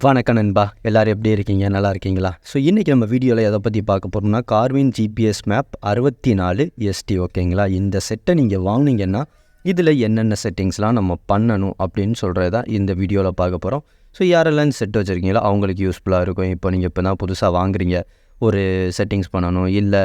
வணக்கம் நண்பா. எல்லோரும் எப்படி இருக்கீங்க? நல்லா இருக்கீங்களா? ஸோ இன்றைக்கி நம்ம வீடியோவில் எதை பற்றி பார்க்க போகிறோம்னா கார்வின் ஜிபிஎஸ் மேப் அறுபத்தி நாலு எஸ்டி ஓகேங்களா இந்த செட்டை நீங்கள் வாங்கினீங்கன்னா இதில் என்னென்ன செட்டிங்ஸ்லாம் நம்ம பண்ணணும் அப்படின்னு சொல்கிறது தான் இந்த வீடியோவில் பார்க்க போகிறோம் ஸோ யாரெல்லாம் செட் வச்சுருக்கீங்களோ அவங்களுக்கு யூஸ்ஃபுல்லாக இருக்கும். இப்போ நீங்கள் இப்போ தான் புதுசாக வாங்குறீங்க. ஒரு செட்டிங்ஸ் பண்ணணும் இல்லை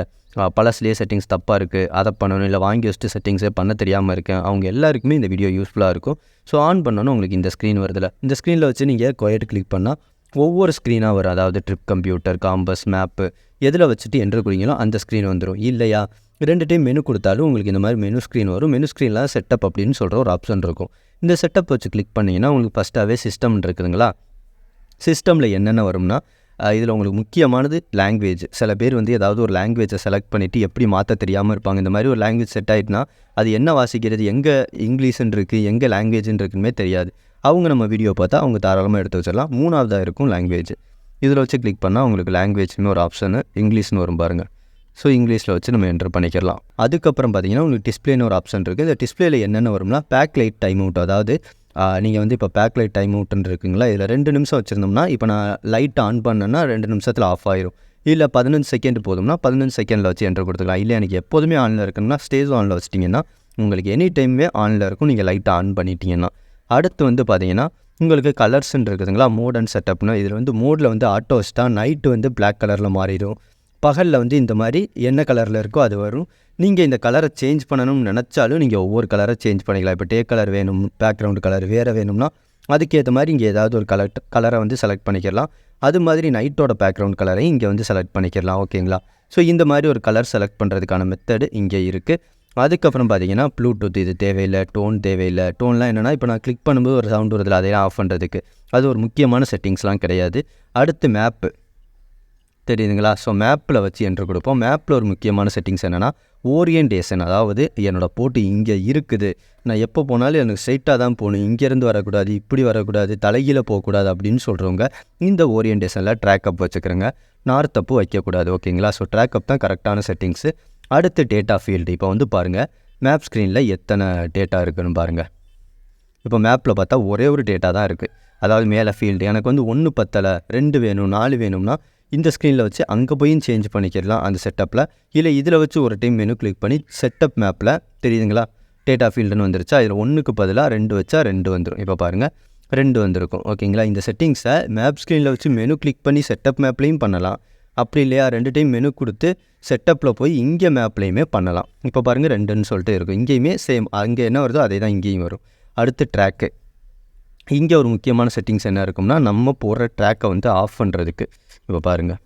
பழசுலேயே செட்டிங்ஸ் தப்பாக இருக்குது அதை பண்ணணும் இல்லை வாங்கி வச்சுட்டு செட்டிங்ஸே பண்ண தெரியாமல் இருக்கேன். அவங்க எல்லாருக்குமே இந்த வீடியோ யூஸ்ஃபுல்லாக இருக்கும். ஸோ ஆன் பண்ணணும் உங்களுக்கு இந்த ஸ்க்ரீன் வருதுல. இந்த ஸ்க்ரீனில் வச்சு நீங்கள் கொயட் கிளிக் பண்ணால் ஒவ்வொரு ஸ்க்ரீனாக வரும். அதாவது ட்ரிப் கம்ப்யூட்டர் காம்பஸ் மேப்பு எதில் வச்சுட்டு என்ட்ரு கொடுங்களோ அந்த ஸ்க்ரீன் வந்துடும் இல்லையா? ரெண்டு டைம் மெனு கொடுத்தாலும் உங்களுக்கு இந்த மாதிரி மெனு ஸ்க்ரீன் வரும். மெனு ஸ்க்ரீனில் செட்டப் அப்படின்னு சொல்கிற ஒரு ஆப்ஷன் இருக்கும். இந்த செட்டப் வச்சு கிளிக் பண்ணிங்கன்னா உங்களுக்கு ஃபஸ்ட்டாகவே சிஸ்டம் இருக்குதுங்களா சிஸ்டமில் என்னென்ன வரும்னா இதில் உங்களுக்கு முக்கியமானது லாங்குவேஜ் சில பேர் வந்து ஏதாவது ஒரு லாங்குவேஜை செலக்ட் பண்ணிவிட்டு எப்படி மாற்ற தெரியாமல் இருப்பாங்க. இந்த மாதிரி ஒரு லாங்குவேஜ் செட் ஆகிட்டுனா அது என்ன வாசிக்கிறது எங்கே இங்கிலீஷுன்னு இருக்குது எங்கே லாங்குவேஜ்னு இருக்குன்னே தெரியாது. அவங்க நம்ம வீடியோ பார்த்தா அவங்க தாராளமாக எடுத்து வச்சிடலாம். மூணாவதாக இருக்கும் லாங்குவேஜ் இதில் வச்சு கிளிக் பண்ணால் உங்களுக்கு லாங்குவேஜ்னு ஒரு ஆப்ஷனு இங்கிலீஷ்னு வரும் பாருங்கள் ஸோ இங்கிலீஷில் வச்சு நம்ம என்டர் பண்ணிக்கலாம் அதுக்கப்புறம் பார்த்தீங்கன்னா உங்களுக்கு டிஸ்பிளேன்னு ஒரு ஆப்ஷன் இருக்குது இந்த டிஸ்பிளேயில் என்னென்ன வரும்னா பேக் லைட் டைம் அவுட் அதாவது நீங்கள் வந்து இப்போ பேக் லைட் டைம் அவுட்னு இருக்குங்களா? இதில் ரெண்டு நிமிஷம் வச்சுருந்தோம்னா இப்போ நான் லைட் ஆன் பண்ணேன்னா ரெண்டு நிமிஷத்தில் ஆஃப் ஆயிரும். இல்லை பதினஞ்சு செகண்ட் போதும்னா பதினஞ்சு செகண்டில் வச்சு என்டர் கொடுத்துக்கலாம். இல்லை எனக்கு எப்போதுமே ஆனில் இருக்குன்னா ஸ்டேஜ் ஆனில் வச்சிட்டிங்கன்னா உங்களுக்கு எனி டைமே ஆனில் இருக்கும். நீங்கள் லைட்டை ஆன் பண்ணிட்டீங்கன்னா. அடுத்து வந்து பார்த்தீங்கன்னா உங்களுக்கு கலர்ஸ்ன்னு இருக்குதுங்களா? மோட் அண்ட் செட்டப்னா இதில் வந்து மோடில் வந்து ஆட்டோ வச்சிட்டா நைட்டு வந்து பிளாக் கலரில் மாறிடும். பகலில் வந்து இந்த மாதிரி என்ன கலரில் இருக்கோ அது வரும். நீங்கள் இந்த கலரை சேஞ்ச் பண்ணணும்னு நினச்சாலும் நீங்கள் ஒவ்வொரு கலரை சேஞ்ச் பண்ணிக்கலாம். இப்போ டே கலர் வேணும் பேக்ரவுண்டு கலர் வேறு வேணும்னா அதுக்கேற்ற மாதிரி இங்கே ஏதாவது ஒரு கலர் கலரை வந்து செலக்ட் பண்ணிக்கலாம். அது மாதிரி நைட்டோட பேக்ரவுண்ட் கலரையும் இங்கே வந்து செலக்ட் பண்ணிக்கலாம் ஓகேங்களா? ஸோ இந்த மாதிரி ஒரு கலர் செலக்ட் பண்ணுறதுக்கான மெத்தடு இங்கே இருக்குது அதுக்கப்புறம் பார்த்தீங்கன்னா ப்ளூடூத் இது தேவையில்லை டோன் தேவையில்லை. டோன்லாம் என்னென்னா இப்போ நான் கிளிக் பண்ணும்போது ஒரு சவுண்ட் வருதில்ல அதையெல்லாம் ஆஃப் பண்ணுறதுக்கு அது ஒரு முக்கியமான செட்டிங்ஸ்லாம் கிடையாது. அடுத்து மேப்பு தெரியுதுங்களா? ஸோ மேப்பில் வச்சு என்ட்ரு கொடுப்போம். மேப்பில் ஒரு முக்கியமான செட்டிங்ஸ் என்னென்னா ஓரியன்டேஷன் அதாவது என்னோடய போட்டு இங்கே இருக்குது. நான் எப்போ போனாலும் எனக்கு ஸ்ட்ரைட்டாக தான் போகணும். இங்கேருந்து வரக்கூடாது இப்படி வரக்கூடாது தலைகீழ போகக்கூடாது அப்படின்னு சொல்கிறவங்க இந்த ஓரியன்டேஷனில் ட்ராக்அப் வச்சுக்கிறேங்க. நார்த் அப்பு வைக்கக்கூடாது ஓகேங்களா ஸோ ட்ராக்அப் தான் கரெக்டான செட்டிங்ஸு அடுத்து டேட்டா ஃபீல்டு இப்போ வந்து பாருங்கள் மேப் ஸ்க்ரீனில் எத்தனை டேட்டா இருக்குன்னு பாருங்கள் இப்போ மேப்பில் பார்த்தா ஒரே ஒரு டேட்டா தான் இருக்குது அதாவது மேலே ஃபீல்டு எனக்கு வந்து ஒன்று பத்தலை ரெண்டு வேணும் நாலு வேணும்னா இந்த ஸ்க்ரீனில் வச்சு அங்கே போயும் சேஞ்ச் பண்ணிக்கிடலாம் அந்த செட்டப்பில் இல்லை இதில் வச்சு ஒரு டைம் மெனு கிளிக் பண்ணி செட்டப் மேப்பில் தெரியுதுங்களா? டேட்டா ஃபீல்டுன்னு வந்துருச்சா? இதில் ஒன்றுக்கு பதிலாக ரெண்டு வச்சா ரெண்டு வந்துடும் இப்போ பாருங்கள் ரெண்டு வந்திருக்கும். ஓகேங்களா? இந்த செட்டிங்ஸை மேப் ஸ்க்ரீனில் வச்சு மெனு கிளிக் பண்ணி செட்டப் மேப்லேயும் பண்ணலாம். அப்படி இல்லையா? ரெண்டு டைம் மெனு கொடுத்து செட்டப்பில் போய் இங்கே மேப்லேயுமே பண்ணலாம். இப்போ பாருங்கள் ரெண்டுன்னு சொல்லிட்டு இருக்கும் இங்கேயுமே சேம் அங்கே என்ன வருதோ அதே தான் இங்கேயும் வரும். அடுத்து ட்ராக்கு இங்கே ஒரு முக்கியமான செட்டிங்ஸ் என்ன இருக்கும்னா நம்ம போடுற ட்ராக்கை வந்து ஆஃப் பண்ணுறதுக்கு இப்போ பாருங்கள்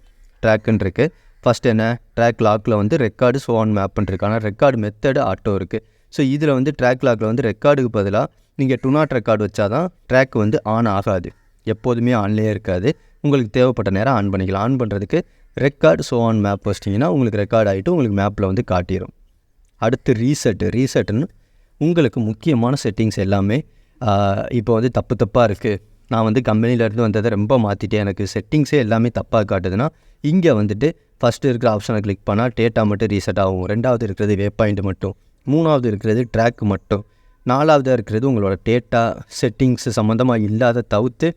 ட்ராக்குன்னு இருக்குது ஃபஸ்ட் என்ன? ட்ராக் லாக்கில் வந்து ரெக்கார்டு ஸோ ஆன் மேப் ஆனால் ரெக்கார்டு மெத்தடு ஆட்டோ இருக்குது ஸோ இதில் வந்து ட்ராக் லாக்கில் வந்து ரெக்கார்டுக்கு பதிலாக நீங்கள் டு நாட் ரெக்கார்டு வச்சா தான் ட்ராக் வந்து ஆன் ஆகாது. எப்போதுமே ஆன்லேயே இருக்காது. உங்களுக்கு தேவைப்பட்ட நேரம் ஆன் பண்ணிக்கலாம். ஆன் பண்ணுறதுக்கு ரெக்கார்டு ஸோ ஆன் மேப் வச்சிட்டிங்கன்னா உங்களுக்கு ரெக்கார்ட் ஆகிட்டு உங்களுக்கு மேப்பில் வந்து காட்டிடும் அடுத்து ரீசெட்டு ரீசெட்டுன்னு உங்களுக்கு முக்கியமான செட்டிங்ஸ் எல்லாமே இப்போ வந்து தப்பு தப்பாக இருக்குது நான் வந்து கம்பெனிலேருந்து வந்ததை ரொம்ப மாற்றிட்டேன் எனக்கு செட்டிங்ஸே எல்லாமே தப்பாக காட்டுதுன்னா இங்கே வந்துட்டு ஃபஸ்ட்டு இருக்கிற ஆப்ஷனை கிளிக் பண்ணால் டேட்டா மட்டும் ரீசெட் ஆகும். ரெண்டாவது இருக்கிறது வே பாயிண்ட் மட்டும். மூணாவது இருக்கிறது ட்ராக் மட்டும். நாலாவதாக இருக்கிறது உங்களோட டேட்டா செட்டிங்ஸ் சம்மந்தமாக இல்லாத தவிர்த்து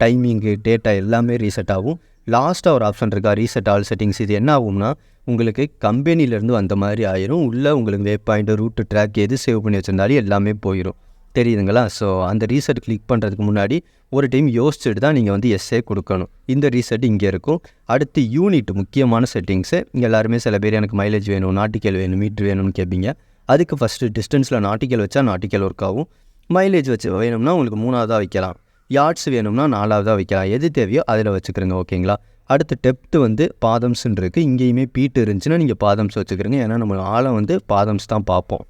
டைமிங்கு டேட்டா எல்லாமே ரீசெட் ஆகும். லாஸ்ட்டாக ஒரு ஆப்ஷன் இருக்கா? ரீசெட் ஆல் செட்டிங்ஸ் இது என்ன ஆகும்னா உங்களுக்கு கம்பெனிலேருந்து வந்த மாதிரி ஆயிரும். உள்ளே உங்களுக்கு வே பாயிண்ட் ரூட்டு ட்ராக் எது சேவ் பண்ணி வச்சுருந்தாலும் எல்லாமே போயிடும் தெரியுதுங்களா? ஸோ அந்த ரீசெட் கிளிக் பண்ணுறதுக்கு முன்னாடி ஒரு டைம் யோசிச்சுட்டு தான் நீங்கள் வந்து எஸ்ஸே கொடுக்கணும். இந்த ரீசெட் இங்கே இருக்கும். அடுத்து யூனிட் முக்கியமான செட்டிங்ஸு எல்லாருமே சில பேர் எனக்கு மைலேஜ் வேணும் நாட்டிக்கல் வேணும் மீட்ரு வேணும்னு கேட்பீங்க அதுக்கு ஃபஸ்ட்டு டிஸ்டன்ஸில் நாட்டிக்கல் வச்சா நாட்டிக்கல் ஒர்க் ஆகும். மைலேஜ் வச்சு வேணும்னா உங்களுக்கு மூணாவதாக வைக்கலாம். யார்ட்ஸ் வேணும்னா நாலாவதாக வைக்கலாம். எது தேவையோ அதில் வச்சுக்கிறோங்க ஓகேங்களா அடுத்து டெப்த்து வந்து பாதம்ஸ்ன்னு இருக்குது இங்கேயுமே பீட்டு இருந்துச்சுன்னா நீங்கள் பாதம்ஸ் வச்சுக்கிறீங்க. ஏன்னா நம்ம ஆழம் வந்து பாதம்ஸ் தான் பார்ப்போம்.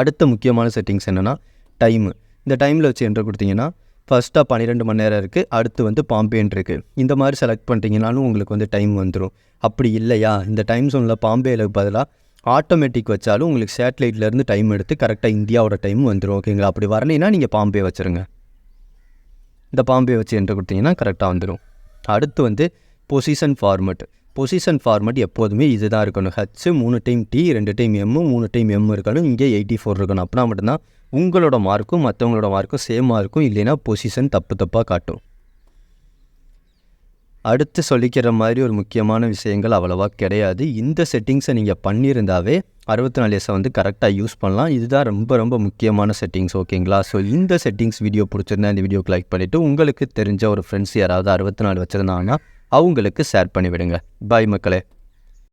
அடுத்த முக்கியமான செட்டிங்ஸ் என்னென்னா டைமு இந்த டைமில் வச்சு என்ட்ரு கொடுத்தீங்கன்னா ஃபஸ்ட்டாக பன்னிரெண்டு மணி நேரம் இருக்குது அடுத்து வந்து பாம்பேன் இருக்குது இந்த மாதிரி செலக்ட் பண்ணிட்டீங்கனாலும் உங்களுக்கு வந்து டைம் வந்துடும் அப்படி இல்லையா? இந்த டைம் ஜோனில் பாம்பேயில் பதிலாக ஆட்டோமேட்டிக் வச்சாலும் உங்களுக்கு சேட்டலைட்லேருந்து டைம் எடுத்து கரெக்டாக இந்தியாவோட டைம் வந்துடும் ஓகேங்களா அப்படி வரலைன்னா நீங்கள் பாம்பே வச்சுருங்க. இந்த பாம்பே வச்சு என்ட்ரு கொடுத்தீங்கன்னா கரெக்டாக வந்துடும் அடுத்து வந்து பொசிஷன் ஃபார்மெட் பொசிஷன் ஃபார்மெட் எப்போதுமே இது தான் இருக்கணும். ஹச் மூணு டைம் டி ரெண்டு டைம் எம்மு மூணு டைம் எம் இருக்கணும். இங்கே எயிட்டி ஃபோர் இருக்கணும். அப்படின்னா மட்டும்தான் உங்களோட மார்க்கும் மற்றவங்களோட மார்க்கும் சேமாக இருக்கும் இல்லைன்னா பொசிஷன் தப்பு தப்பாக காட்டும். அடுத்து சொல்லிக்கிற மாதிரி ஒரு முக்கியமான விஷயங்கள் அவ்வளோவா கிடையாது. இந்த செட்டிங்ஸை நீங்கள் பண்ணியிருந்தாவே அறுபத்தி நாலு எஸ்ஸை வந்து கரெக்டாக யூஸ் பண்ணலாம். இதுதான் ரொம்ப ரொம்ப முக்கியமான செட்டிங்ஸ் ஓகேங்களா ஸோ இந்த செட்டிங்ஸ் வீடியோ பிடிச்சிருந்தா இந்த வீடியோக்கு லைக் பண்ணிவிட்டு உங்களுக்கு தெரிஞ்ச ஒரு ஃப்ரெண்ட்ஸ் யாராவது அறுபத்தி நாலு வச்சுருந்தாங்கன்னா அவங்களுக்கு ஷேர் பண்ணிவிடுங்க. பாய் மக்களே.